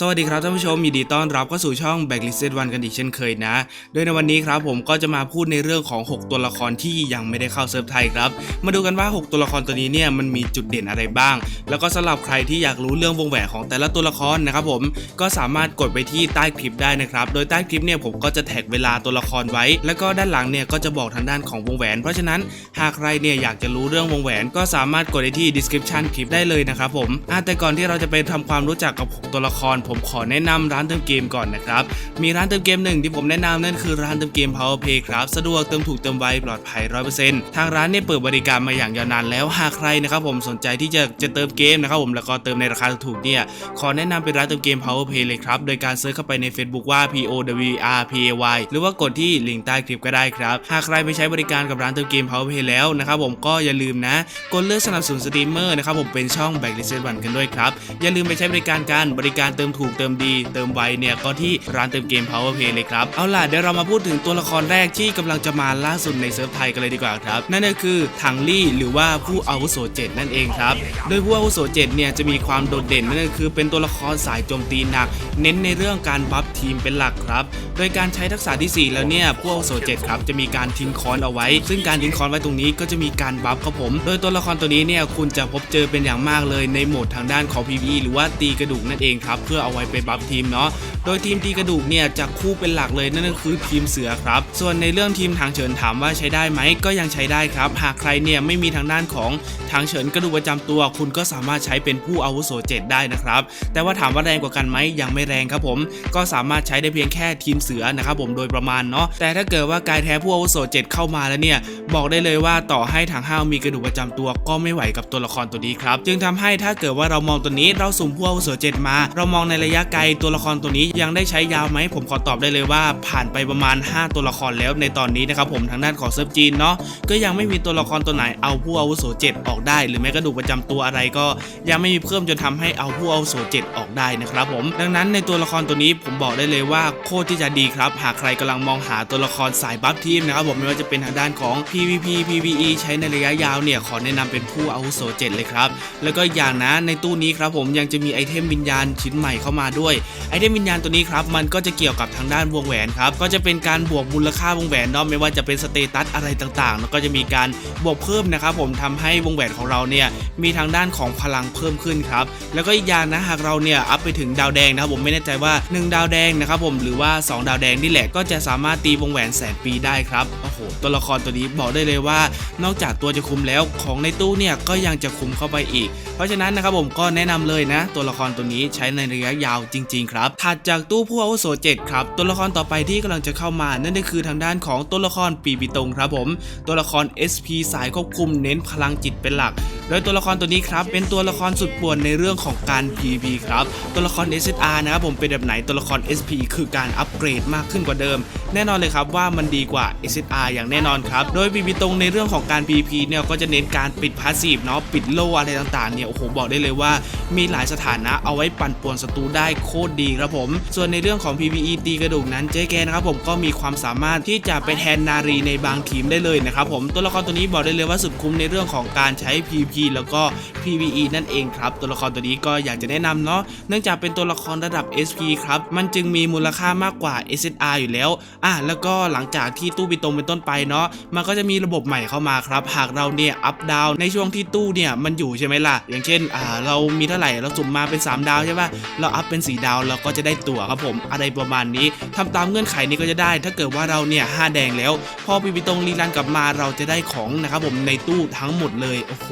สวัสดีครับท่านผู้ชมยินดีต้อนรับเข้าสู่ช่อง Backlist One กันอีกเช่นเคยนะ โดยในวันนี้ครับผมก็จะมาพูดในเรื่องของ 6 ตัวละครที่ยังไม่ได้เข้าเซิร์ฟไทยครับ มาดูกันว่า 6 ตัวละครตัวนี้เนี่ยมันมีจุดเด่นอะไรบ้าง แล้วก็สำหรับใครที่อยากรู้เรื่องวงแหวนของแต่ละตัวละครนะครับผมก็สามารถกดไปที่ใต้คลิปได้นะครับ โดยใต้คลิปเนี่ยผมก็จะแท็กเวลาตัวละครไว้ แล้วก็ด้านหลังเนี่ยก็จะบอกทางด้านของวงแหวน เพราะฉะนั้นหากใครเนี่ยอยากจะรู้เรื่องวงแหวน ก็สามารถกดได้ที่ description คลิปได้เลยนะครับผมแต่ก่อนที่เราจะไปทำความรู้จักกับ 6 ตัวละครผมขอแนะนำร้านเติมเกมก่อนนะครับ มีร้านเติมเกมหนึ่งที่ผมแนะนำนั่นคือร้านเติมเกม Power Play ครับ สะดวกเติมถูกเติมไวปลอดภัย 100%ทางร้านเนี่ยเปิดบริการมาอย่างยาวนานแล้วหากใครนะครับผมสนใจที่จะจะเติมเกมนะครับผมแล้วก็เติมในราคาถูกเนี่ยขอแนะนำเป็นร้านเติมเกม Power Play เลยครับ โดยการเซิร์ชเข้าไปใน Facebook ว่า P O W R P A Y หรือว่ากดที่ลิงก์ใต้คลิปก็ได้ครับ หากใครไปใช้บริการกับร้านเติมเกม Power Play แล้วนะครับผมก็อย่าลืมนะกดเลือกสนับสนุนสตรีมเมอร์นะครับผมเป็นช่อง Backlist One กันด้วยครับอย่าลืมไปใช้บริการกันบริการเติมถูกเติมดีเติมไวเนี่ยก็ที่ร้านเติมเกม Power Play เลยครับ เอาล่ะเดี๋ยวเรามาพูดถึงตัวละครแรกที่กำลังจะมาล่าสุดในเซิร์ฟไทยกันเลยดีกว่าครับ นั่นก็คือถังลี่หรือว่าผู้อาวุโสเจ็ดนั่นเองครับ โดยผู้อาวุโสเจ็ดเนี่ยจะมีความโดดเด่นนั่นก็คือเป็นตัวละครสายโจมตีหนัก เน้นในเรื่องการบัฟทีมเป็นหลักครับ โดยการใช้ทักษะที่ 4 แล้วเนี่ยผู้อาวุโสเจ็ดครับจะมีการทิ้งคอนเอาไว้ ซึ่งการทิ้งคอนไว้ตรงนี้ก็จะมีการบัฟครับผม โดยตัวละครตัวนี้เนี่ยคุณจะพบเจอเป็นอย่างมากเลยในโหมดทางด้านของ PVE หรือว่าตีกระดูกนั่นเองครับเพื่อเอาไว้ไปบัฟทีมเนาะโดยทีมตีกระดูกเนี่ยจะคู่เป็นหลักเลยนั่นก็คือทีมเสือครับ ส่วนในเรื่องทีมทางเฉินถามว่าใช้ได้ไหมก็ยังใช้ได้ครับ หากใครเนี่ยไม่มีทางด้านของทางเฉินกระดูกประจำตัว คุณก็สามารถใช้เป็นผู้อาวุโสเจ็ดได้นะครับ แต่ว่าถามว่าแรงกว่ากันไหมยังไม่แรงครับผม ก็สามารถใช้ได้เพียงแค่ทีมเสือนะครับผมโดยประมาณเนาะแต่ถ้าเกิดว่ากายแท้ผู้อาวุโสเจ็ดเข้ามาแล้วเนี่ยบอกได้เลยว่าต่อให้ทางห้าวมีกระดูกประจำตัวก็ไม่ไหวกับตัวละครตัวนี้ครับ จึงทำให้ถ้าเกิดว่าเรามองตัวนี้เราสุ่มผู้อาวุโสเจ็ดมา เรามองในระยะไกลตัวละครตัวนี้ยังได้ใช้ยาวไหมผมขอตอบได้เลยว่า ผ่านไปประมาณ 5 ตัวละครแล้วในตอนนี้นะครับผมทางด้านของเซิร์ฟจีนเนาะก็ยังไม่มีตัวละครตัวไหนเอาผู้อาวุโสเจ็ดออกได้ หรือแม้กระดูกประจำตัวอะไรก็ ยังไม่มีเพิ่มจนทำให้เอาผู้อาวุโสเจ็ดออกได้นะครับผมดังนั้นในตัวละครตัวนี้ผมบอกได้เลยว่าโคตรที่จะดีครับ หากใครกำลังมองหาตัวละครสายบัฟทีมนะครับผมไม่ว่าจะเป็นทางด้านของ PVP PVE ใช้ในระยะยาวเนี่ยขอแนะนำเป็นผู้อาวุโสเจ็ดเลยครับแล้วก็อย่างนะในตู้นี้ครับผมยังจะมีไอเทมวิญญาณชิ้นใหม่เข้ามาด้วยไอเทมวิญญาณตัวนี้ครับมันก็จะเกี่ยวกับทางด้านวงแหวนครับก็จะเป็นการบวกมูลค่าวงแหวนเนาะไม่ว่าจะเป็นสเตตัสอะไรต่างๆแล้วก็จะมีการบวกเพิ่มนะครับผมทำให้วงแหวนของเราเนี่ยมีทางด้านของพลังเพิ่มขึ้นครับแล้วก็อีกอย่างนะหากเราเนี่ยอัพไปถึงดาวแดงนะครับผมไม่แน่ใจว่า 1 ดาวแดงนะครับผมหรือว่า 2 ดาวแดงนี่แหละก็จะสามารถตีวงแหวนแสนปีได้ครับโอ้โหตัวละครตัวนี้บอกได้เลยว่า นอกจากตัวจะคุมแล้วของในตู้เนี่ยก็ยังจะคุมเข้าไปอีก เพราะฉะนั้นนะครับผมก็แนะนำเลยนะ ตัวละครตัวนี้ใช้ในระยะยาวจริง ๆ ครับถัดจากตู้ผู้อาวุโส7ครับตัวละครต่อไปที่กำลังจะเข้ามานั่นก็คือทางด้านของตัวละครปีปิตงครับผม ตัวละคร SP สายควบคุมเน้นพลังจิตเป็นหลักโดยตัวละครตัวนี้ครับเป็นตัวละครสุดป่วนในเรื่องของการ PVP ครับตัวละคร SSR นะครับผมเป็นแบบไหนตัวละคร SP คือการอัปเกรดมากขึ้นกว่าเดิม แน่นอนเลยครับว่ามันดีกว่า SSR อย่างแน่นอนครับโดยปีปิตงในเรื่องของการ PVP เนี่ยก็จะเน้นการปิดพาสซีฟเนาะปิดโลอะไรต่างๆเนี่ยโอ้โหบอกได้เลยว่า มีหลายสถานะเอาไว้ปั่นป่วนศัตรูได้โคตรดีครับผม ส่วนในเรื่องของ PVE ตีกระดูกนั้นเจ๊แกนะครับผมก็มีความสามารถที่จะไปแทนนารีในบางทีมได้เลยนะครับผมตัวละครตัวนี้บอกได้เลยว่าสุดคุ้มในเรื่องของการใช้ PVP แล้วก็ PVE นั่นเองครับ ตัวละครตัวนี้ก็อยากจะแนะนำเนาะเนื่องจากเป็นตัวละครระดับ SP ครับมันจึงมีมูลค่ามากกว่า SSR อยู่แล้วอะแล้วก็หลังจากที่ตู้ปิตรงเป็นต้นไปเนาะมันก็จะมีระบบใหม่เข้ามาครับ หากเราเนี่ยอัพดาวในช่วงที่ตู้เนี่ยมันอยู่ใช่ไหมล่ะ อย่างเช่นอ่าเรามีเท่าไหร่เราสุ่มมาเป็น 3 ดาวใช่ป่ะเราอัพเป็น4ดาวเราก็จะได้ตั๋วครับผมอะไรประมาณนี้ทำตามเงื่อนไขนี้ก็จะได้ ถ้าเกิดว่าเราเนี่ยห้าแดงแล้ว พอปีปิตรงรีรันกลับมาเราจะได้ของนะครับผมในตู้ทั้งหมดเลยโอ้โห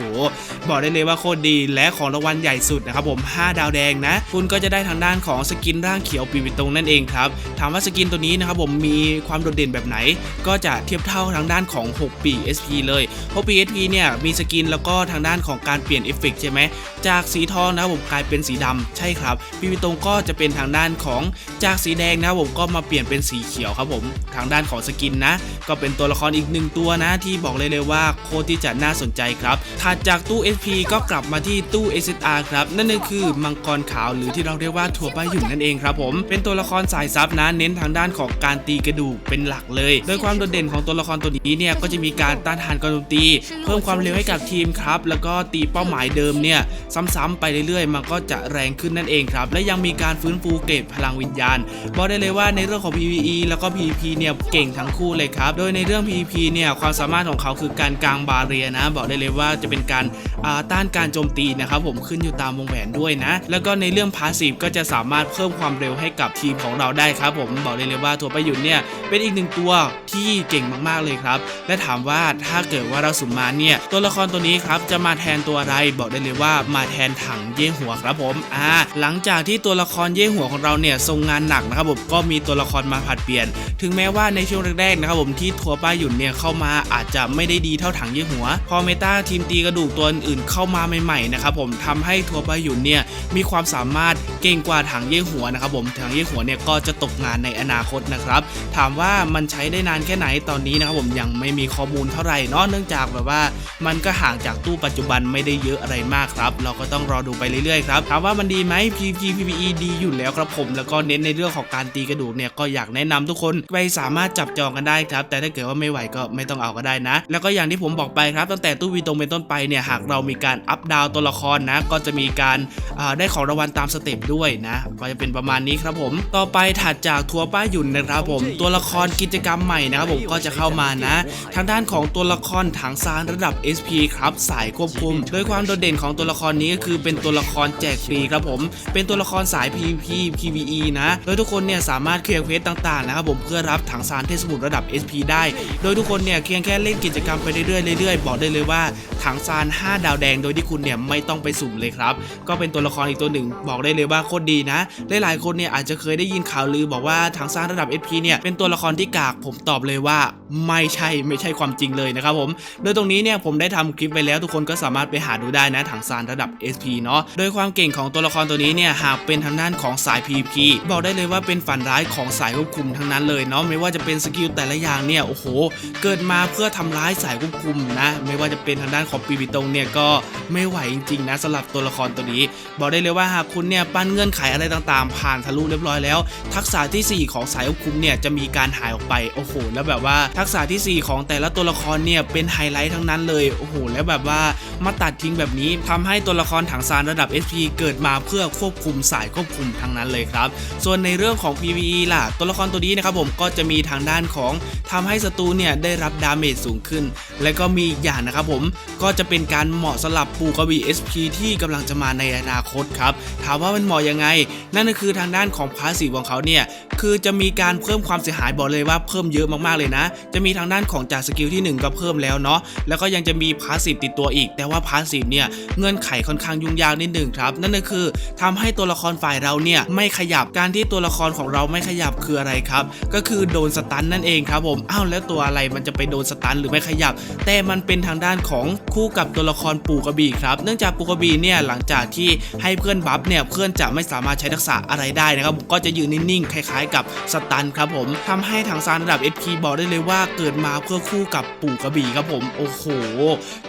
บอกได้เลยว่าโคตรดีและของรางวัลใหญ่สุดนะครับผม 5 ดาวแดงนะ คุณก็จะได้ทางด้านของสกินร่างเขียวปีวิตรงนั่นเองครับถามว่าสกินตัวนี้นะครับผมมีความโดดเด่นแบบไหน ก็จะเทียบเท่าทางด้านของ 6 ปี SP เลย6ปี SP เนี่ยมีสกินแล้วก็ทางด้านของการเปลี่ยนเอฟเฟกต์ใช่ไหมจากสีทองนะครับผมกลายเป็นสีดำใช่ครับปีวิตรงก็จะเป็นทางด้านของจากสีแดงนะผมก็มาเปลี่ยนเป็นสีเขียวครับผม ทางด้านของสกินนะ ก็เป็นตัวละครอีกหนึ่งตัวนะ ที่บอกเลยเลยว่าโคตรที่จะน่าสนใจครับถัดจากตู้ SP ก็กลับมาที่ตู้ SSR ครับนั่นก็คือมังกรขาวหรือที่เราเรียกว่าถั่วป้าหยุ่นนั่นเองครับผมเป็นตัวละครสายซับนะเน้นทางด้านของการตีกระดูกเป็นหลักเลย โดยความโดดเด่นของตัวละครตัวนี้เนี่ยก็จะมีการต้านทานการโจมตี เพิ่มความเร็วให้กับทีมครับแล้วก็ตีเป้าหมายเดิมเนี่ยซ้ำๆไปเรื่อยๆ มันก็จะแรงขึ้นนั่นเองครับและยังมีการฟื้นฟูเกรดพลังวิญญาณบอกได้เลยว่าในเรื่องของ PVE แล้วก็ PVP เนี่ยเก่งทั้งคู่เลยครับ โดยในเรื่อง PVP เนี่ยความสามารถของเขาคือการกางบาเรียนะ บอกได้เลยว่าจะเป็นการาต้านการโจมตีนะครับผมขึ้นอยู่ตามวงแหวนด้วยนะ แล้วก็ในเรื่องพาสซีฟก็จะสามารถเพิ่มความเร็วให้กับทีมของเราได้ครับ ผมบอกได้เลยว่าตัวประยุทธ์เนี่ยเป็นอีกหนึ่งตัวที่เก่งมากๆเลยครับ และถามว่าถ้าเกิดว่าเราสุ่มมาเนี่ยตัวละครตัวนี้ครับจะมาแทนตัวอะไรบอกได้เลยว่ามาแทนถังเย่หัวครับผมอ่าหลังจากที่ตัวละครเย่หัวของเราเนี่ยทรงงานหนักนะครับผมก็มีตัวละครมาผัดเปลี่ยน ถึงแม้ว่าในช่วงแรกๆนะครับผมที่ทัวร์ป้าหยุ่นเนี่ยเข้ามาอาจจะไม่ได้ดีเท่าถังเย่หัว พอเมตาทีมตีกระดูกตัวอื่นเข้ามาใหม่ๆนะครับผมทำให้ทัวร์ป้าหยุ่นเนี่ยมีความสามารถเก่งกว่าถังเย่หัวนะครับผมถังเย่หัวเนี่ยก็จะตกงานในอนาคตนะครับ ถามว่ามันใช้ได้นานแค่ไหนตอนนี้นะครับผมยังไม่มีข้อมูลเท่าไหร่เนาะเนื่องจากแบบว่า มันก็ห่างจากตู้ปัจจุบันไม่ได้เยอะอะไรมากครับ เราก็ต้องรอดูไปเรื่อยๆครับถามว่ามันดีไหม PVP PVE ดีอยู่แล้วครับผม แล้วก็เน้นในเรื่องของการตีกระดูกเนี่ยก็อยากแนะนำทุกคนไปสามารถจับจองกันได้ครับ แต่ถ้าเกิดว่าไม่ไหวก็ไม่ต้องเอาก็ได้นะ แล้วก็อย่างที่ผมบอกไปครับตั้งแต่ตู้วีตรงเป็นต้นไปเนี่ยหากเรามีการอัพดาวตัวละครนะ ก็จะมีการได้ของรางวัลตามสเต็ปด้วยนะก็จะเป็นประมาณนี้ครับผม ต่อไปถัดจากทัวร์ป้าหยุ่นนะครับผมตัวละครกิจกรรมใหม่นะครับผมก็จะเข้ามานะ ทางด้านของตัวละครถังซานระดับ SP ครับสายควบคุม โดยความโดดเด่นของตัวละครนี้ก็คือเป็นตัวละครแจกฟรีครับผมเป็นตัวละครสาย PVP PVE นะโดยทุกคนเนี่ยสามารถเคลียร์เควสต่างๆนะครับผมเพื่อรับถังซานเทพสมุทรระดับ SP ได้ โดยทุกคนเนี่ยเพียงแค่เล่นกิจกรรมไปเรื่อยๆเรื่อยๆบอกได้เลยว่าถังซาน 5 ดาวแดง โดยที่คุณเนี่ยไม่ต้องไปสุ่มเลยครับ ก็เป็นตัวละครอีกตัวหนึ่ง บอกได้เลยว่าโคตรดีนะ หลายๆคนเนี่ยอาจจะเคยได้ยินข่าวลือบอกว่าถังซานระดับ SP เนี่ยเป็นตัวละครที่กาก ผมตอบเลยว่าไม่ใช่ไม่ใช่ความจริงเลยนะครับผม โดยตรงนี้เนี่ยผมได้ทำคลิปไปแล้วทุกคนก็สามารถไปหาดูได้นะถังซานระดับ SP เนาะ โดยความเก่งของตัวละครตัวนี้เนี่ยหากเป็นทางด้านของสาย PVP บอกได้เลยว่าเป็นฝันร้ายของสายควบคุมทั้งนั้นเลยเนาะไม่ว่าจะเป็นสกิลแต่ละอย่างเนี่ยโอ้โห เกิดมาเพื่อทำร้ายสายควบคุมนะ ไม่ว่าจะเป็นทางด้านของปีบิตงเนี่ยก็ไม่ไหวจริงๆนะสำหรับตัวละครตัวนี้ บอกได้เลยว่าหากคุณเนี่ยปั้นเงื่อนไขอะไรต่างๆ ผ่านทะลุเรียบร้อยแล้ว ทักษะทีสี่4 ของสายควบคุมเนี่ยจะมีการหายออกไปโอ้โห แล้วแบบว่าทักษะทีสี่ 4 ของแต่ละตัวละครเนี่ยเป็นไฮไลท์ทั้งนั้นเลยโอ้โหแล้วแบบว่ามาตัดทิ้งแบบนี้ทำให้ตัวละครถังซานระดับ SP เกิดมาเพื่อควบคุมสายควบคุมทั้งนั้นเลยครับ ส่วนในเรื่องของ PVE ล่ะ ตัวละครตัวนี้นะครับผมก็จะมีทางด้านของทำให้ศัตรูเนี่ยได้รับดาเมจสูงขึ้น และก็มีอีกอย่างนะครับผมก็จะเป็นการเหมาะสำหรับปูกระบี่ SP ที่กำลังจะมาในอนาคตครับ ถามว่ามันเหมาะยังไง นั่นก็คือทางด้านของพาสซีฟของเขาเนี่ยคือจะมีการเพิ่มความเสียหายบอกเลยว่าเพิ่มเยอะมากๆเลยนะ จะมีทางด้านของจากสกิลที่ 1 ก็เพิ่มแล้วเนาะแล้วก็ยังจะมีพาสซีฟติดตัวอีก แต่ว่าพาสซีฟเนี่ยเงื่อนไขค่อนข้างยุ่งยากนิดหนึ่งครับ นั่นก็คือทำให้ตัวละครฝ่ายเราเนี่ยไม่ขยับการที่ตัวละครของเราไม่ขยับคืออะไรครับ ก็คือโดนสตันนั่นเองครับผมอ้าวแล้วตัวอะไรมันจะไปโดนสตันหรือไม่ขยับ แต่มันเป็นทางด้านของคู่กับตัวละครปู่กระบี่ครับ เนื่องจากปู่กระบี่เนี่ยหลังจากที่ให้เพื่อนบัฟเนี่ยเพื่อนจะไม่สามารถใช้ทักษะอะไรได้นะครับก็จะยืนนิ่งๆคล้าย ๆ กับสตันครับผมทำให้ทางซานระดับ SP บอกได้เลยว่าเกิดมาเพื่อคู่กับปู่กระบี่ครับผมโอ้โห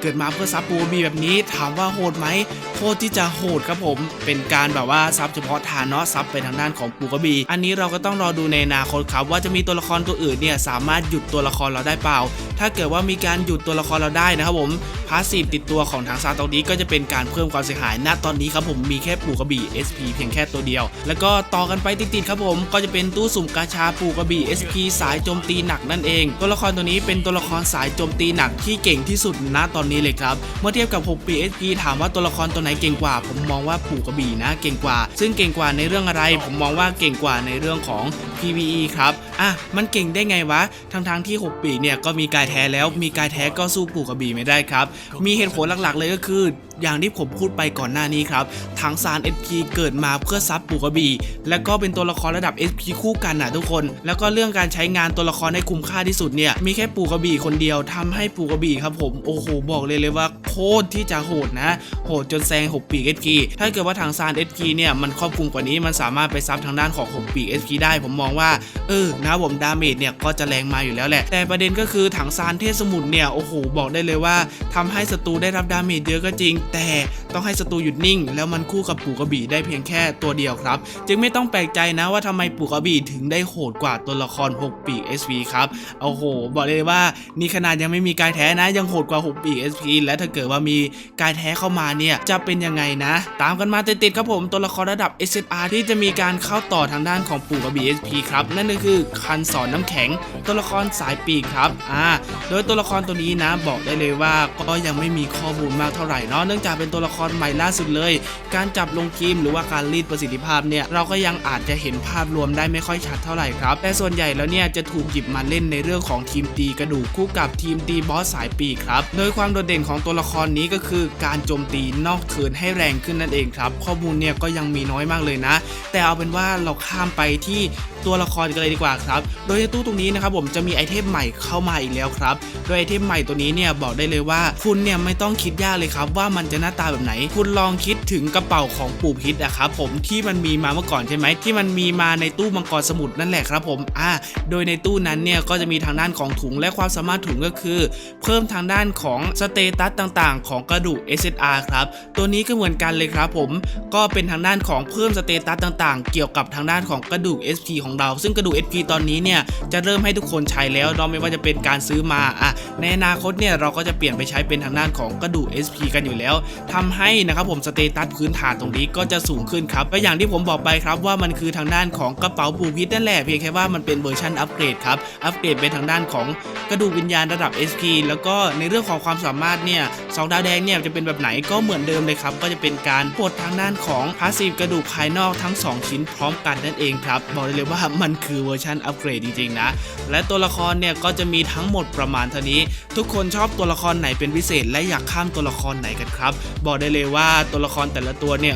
เกิดมาเพื่อซับปูกระบี่แบบนี้ถามว่าโหดไหมโคตรที่จะโหดครับผมเป็นการแบบว่าซับเฉพาะทานเนาะซับไปทางด้านของปูกระบี อันนี้เราก็ต้องรอดูในอนาคตครับว่าจะมีตัวละครตัวอื่นเนี่ยสามารถหยุดตัวละครเราได้เปล่า ถ้าเกิดว่ามีการหยุดตัวละครเราได้นะครับผมพาสซีฟติดตัวของทางซานตรงนี้ก็จะเป็นการเพิ่มความเสียหายณตอนนี้ครับผมมีแค่ปูกระบี่ SP เพียงแค่ตัวเดียว แล้วก็ต่อกันไปติดๆครับผมก็จะเป็นตู้สุ่มกาชาปูกระบี่ SP สายโจมตีหนักนั่นเอง ตัวละครตัวนี้เป็นตัวละครสายโจมตีหนักที่เก่งที่สุดณตอนนี้เลยครับเมื่อเทียบกับ 6 ปี SP ถามว่าตัวละครตัวไหนเก่งกว่า ผมมองว่าปูกระบี่นะเก่งกว่าซึ่งเก่งกว่าในเรื่องอะไร ผมมองว่าเก่งกว่าในเรื่องของ PVE ครับ อะ มันเก่งได้ไงวะ ทั้งทางที่ 6 ปีเนี่ยก็มีกายแท้แล้ว มีกายแท้ก็สู้ปู่กระบี่ไม่ได้ครับ มีเหตุผลหลักๆเลยก็คือ อย่างที่ผมพูดไปก่อนหน้านี้ครับถังซาน SP เกิดมาเพื่อซับปูกระบี่และก็เป็นตัวละครระดับ SP คู่กันนะทุกคน แล้วก็เรื่องการใช้งานตัวละครให้คุ้มค่าที่สุดเนี่ยมีแค่ปูกระบี่คนเดียวทำให้ปูกระบี่ครับผมโอ้โหบอกเลยเลยว่าโคตรที่จะโหดนะโหดจนแซง 6 ปี SP ถ้าเกิดว่าทางซาน SP เนี่ยมันครอบคลุมกว่านี้มันสามารถไปซับทางด้านของ 6 ปี SP ได้ ผมมองว่าเออนะผมดาเมจเนี่ยก็จะแรงมาอยู่แล้วแหละ แต่ประเด็นก็คือถังซานเทพสมุทรเนี่ยโอ้โหบอกได้เลยว่าทำให้ศัตรูได้รับดาเมจเยอะก็จริงแต่ต้องให้ศัตรูหยุดนิ่ง แล้วมันคู่กับปู่กระบี่ได้เพียงแค่ตัวเดียวครับ จึงไม่ต้องแปลกใจนะว่าทำไมปู่กระบี่ถึงได้โหดกว่าตัวละคร 6 ปีก SV ครับโอ้โห บอกเลยว่านี่ขนาดยังไม่มีกายแท้นะ ยังโหดกว่า 6 ปีก SP และถ้าเกิดว่ามีกายแท้เข้ามาเนี่ยจะเป็นยังไงนะ ตามกันมาติดๆครับผมตัวละครระดับ SSR ที่จะมีการเข้าต่อทางด้านของปู่กระบี่ SP ครับนั่นก็คือคันสอนน้ำแข็ง ตัวละครสายปีกครับอ่าโดยตัวละครตัวนี้นะบอกได้เลยว่าก็ยังไม่มีข้อมูลมากเท่าไหร่เนาะองจากเป็นตัวละครใหม่ล่าสุดเลย การจับลงทีมหรือว่าการรีดประสิทธิภาพเนี่ยเราก็ยังอาจจะเห็นภาพรวมได้ไม่ค่อยชัดเท่าไหร่ครับ แต่ส่วนใหญ่แล้วเนี่ยจะถูกหยิบมาเล่นในเรื่องของทีมตีกระดูกคู่กับทีมตีบอสสายปีกครับ โดยความโดดเด่นของตัวละครนี้ก็คือการโจมตีนอกเทิร์นให้แรงขึ้นนั่นเองครับ ข้อมูลเนี่ยก็ยังมีน้อยมากเลยนะ แต่เอาเป็นว่าเราข้ามไปที่ตัวละครกันเลยดีกว่าครับ โดยในตู้ตรงนี้นะครับผมจะมีไอเทมใหม่เข้ามาอีกแล้วครับ โดยไอเทมใหม่ตัวนี้เนี่ยบอกได้เลยว่าคุณเนี่ยไม่ต้องคิดยากเลยครับว่ามันจะหน้าตาแบบไหน คุณลองคิดถึงกระเป๋าของปู่พิษอะครับผมที่มันมีมาเมื่อก่อนใช่ไหมที่มันมีมาในตู้มังกรสมุทรนั่นแหละครับผมอ่าโดยในตู้นั้นเนี่ยก็จะมีทางด้านของถุงและความสามารถถุงก็คือ เพิ่มทางด้านของสเตตัสต่างๆ ของกระดูก SSR ครับตัวนี้ก็เหมือนกันเลยครับผมก็เป็นทางด้านของเพิ่มสเตตัสต่างๆ เกี่ยวกับทางด้านของกระดูก SP ของเรา ซึ่งกระดูก SP ตอนนี้เนี่ยจะเริ่มให้ทุกคนใช้แล้วเนาะไม่ว่าจะเป็นการซื้อมาอะในอนาคตเนี่ยเราก็จะเปลี่ยนไปใช้เป็นทางด้านของกระดูก SP กันอยู่แล้วทำให้นะครับผมสเตตัสพื้นฐานตรงนี้ก็จะสูงขึ้นครับก็อย่างที่ผมบอกไปครับว่ามันคือทางด้านของกระเป๋าปูพิษนั่นแหละเพียงแค่ว่ามันเป็นเวอร์ชันอัปเกรดครับอัปเกรดเป็นทางด้านของกระดูกวิญญาณระดับ SP แล้วก็ในเรื่องของความสามารถเนี่ยสองดาวแดงเนี่ยจะเป็นแบบไหนก็เหมือนเดิมเลยครับก็จะเป็นการปลดทางด้านของพาสซีฟกระดูกภายนอกทั้ง 2 ชิ้นพร้อมกันนั่นเองครับบอกได้เลยว่ามันคือเวอร์ชันอัปเกรดจริงๆนะและตัวละครเนี่ยก็จะมีทั้งหมดประมาณเท่านี้ ทุกคนชอบตัวละครไหนเป็นพิเศษ และอยากข้ามตัวละครไหนกันครับ บอกได้เลยว่าตัวละครแต่ละตัวเนี่ย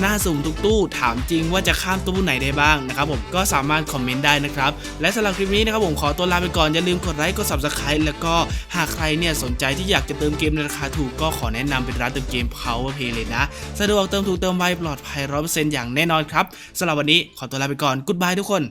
หน่าสุ่มทุกตู้ถามจริงว่าจะข้ามตู้ไหนได้บ้างนะครับผมก็สามารถคอมเมนต์ได้นะครับ และสำหรับคลิปนี้นะครับผมขอตัวลาไปก่อน อย่าลืมกดไลค์กด subscribe แล้วก็หากใครเนี่ยสนใจที่อยากจะเติมเกมในราคาถูกก็ขอแนะนำเป็นร้านเติมเกม Power Play เลยนะ สะดวกเติมถูกเติมไวปลอดภัยร้อยเปอร์เซ็นต์อย่างแน่นอนครับสำหรับวันนี้ขอตัวลาไปก่อน Goodbye ทุกคน